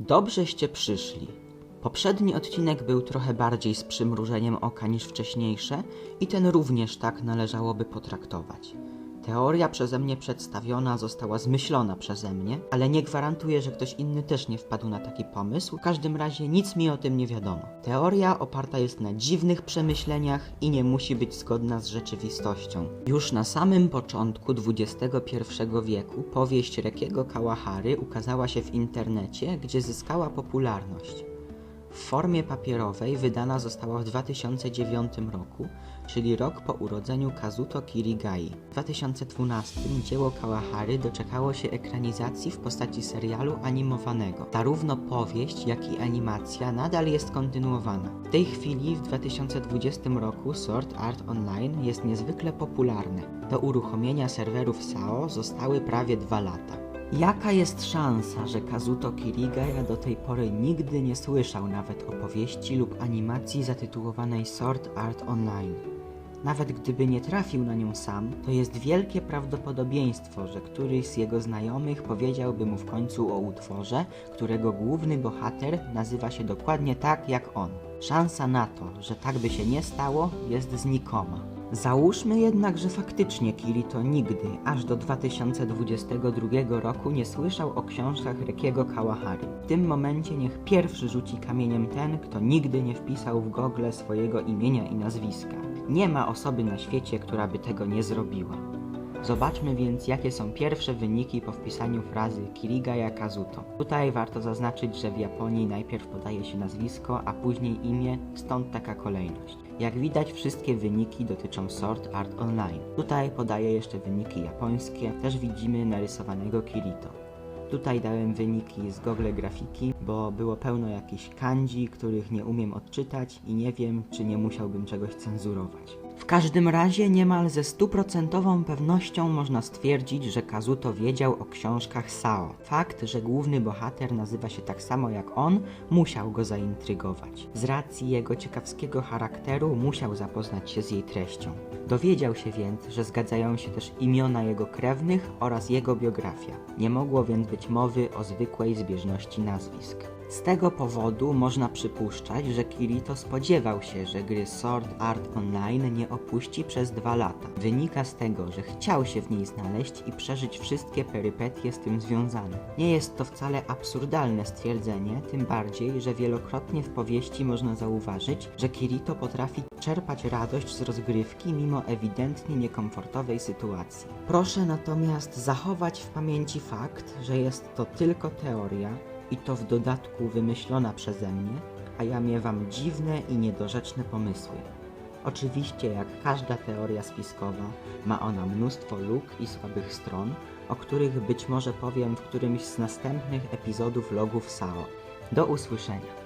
Dobrzeście przyszli. Poprzedni odcinek był trochę bardziej z przymrużeniem oka niż wcześniejsze i ten również tak należałoby potraktować. Teoria przeze mnie przedstawiona została zmyślona przeze mnie, ale nie gwarantuję, że ktoś inny też nie wpadł na taki pomysł. W każdym razie nic mi o tym nie wiadomo. Teoria oparta jest na dziwnych przemyśleniach i nie musi być zgodna z rzeczywistością. Już na samym początku XXI wieku powieść Rekiego Kałahary ukazała się w internecie, gdzie zyskała popularność. W formie papierowej wydana została w 2009 roku, czyli rok po urodzeniu Kazuto Kirigai. W 2012 dzieło Kawahary doczekało się ekranizacji w postaci serialu animowanego. Zarówno powieść, jak i animacja nadal jest kontynuowana. W tej chwili, w 2020 roku, Sword Art Online jest niezwykle popularne. Do uruchomienia serwerów SAO zostały prawie dwa lata. Jaka jest szansa, że Kazuto Kirigaya do tej pory nigdy nie słyszał nawet opowieści lub animacji zatytułowanej Sword Art Online? Nawet gdyby nie trafił na nią sam, to jest wielkie prawdopodobieństwo, że któryś z jego znajomych powiedziałby mu w końcu o utworze, którego główny bohater nazywa się dokładnie tak jak on. Szansa na to, że tak by się nie stało, jest znikoma. Załóżmy jednak, że faktycznie Kirito nigdy, aż do 2022 roku nie słyszał o książkach Rekiego Kawahary. W tym momencie niech pierwszy rzuci kamieniem ten, kto nigdy nie wpisał w Google swojego imienia i nazwiska. Nie ma osoby na świecie, która by tego nie zrobiła. Zobaczmy więc, jakie są pierwsze wyniki po wpisaniu frazy Kirigaya Kazuto. Tutaj warto zaznaczyć, że w Japonii najpierw podaje się nazwisko, a później imię, stąd taka kolejność. Jak widać, wszystkie wyniki dotyczą Sword Art Online. Tutaj podaję jeszcze wyniki japońskie, też widzimy narysowanego Kirito. Tutaj dałem wyniki z Google Grafiki, bo było pełno jakichś kanji, których nie umiem odczytać i nie wiem, czy nie musiałbym czegoś cenzurować. W każdym razie niemal ze stuprocentową pewnością można stwierdzić, że Kazuto wiedział o książkach Sao. Fakt, że główny bohater nazywa się tak samo jak on, musiał go zaintrygować. Z racji jego ciekawskiego charakteru musiał zapoznać się z jej treścią. Dowiedział się więc, że zgadzają się też imiona jego krewnych oraz jego biografia. Nie mogło więc być mowy o zwykłej zbieżności nazwisk. Z tego powodu można przypuszczać, że Kirito spodziewał się, że gry Sword Art Online opuści przez dwa lata. Wynika z tego, że chciał się w niej znaleźć i przeżyć wszystkie perypetie z tym związane. Nie jest to wcale absurdalne stwierdzenie, tym bardziej, że wielokrotnie w powieści można zauważyć, że Kirito potrafi czerpać radość z rozgrywki mimo ewidentnie niekomfortowej sytuacji. Proszę natomiast zachować w pamięci fakt, że jest to tylko teoria, i to w dodatku wymyślona przeze mnie, a ja miewam dziwne i niedorzeczne pomysły. Oczywiście, jak każda teoria spiskowa, ma ona mnóstwo luk i słabych stron, o których być może powiem w którymś z następnych epizodów logów SAO. Do usłyszenia.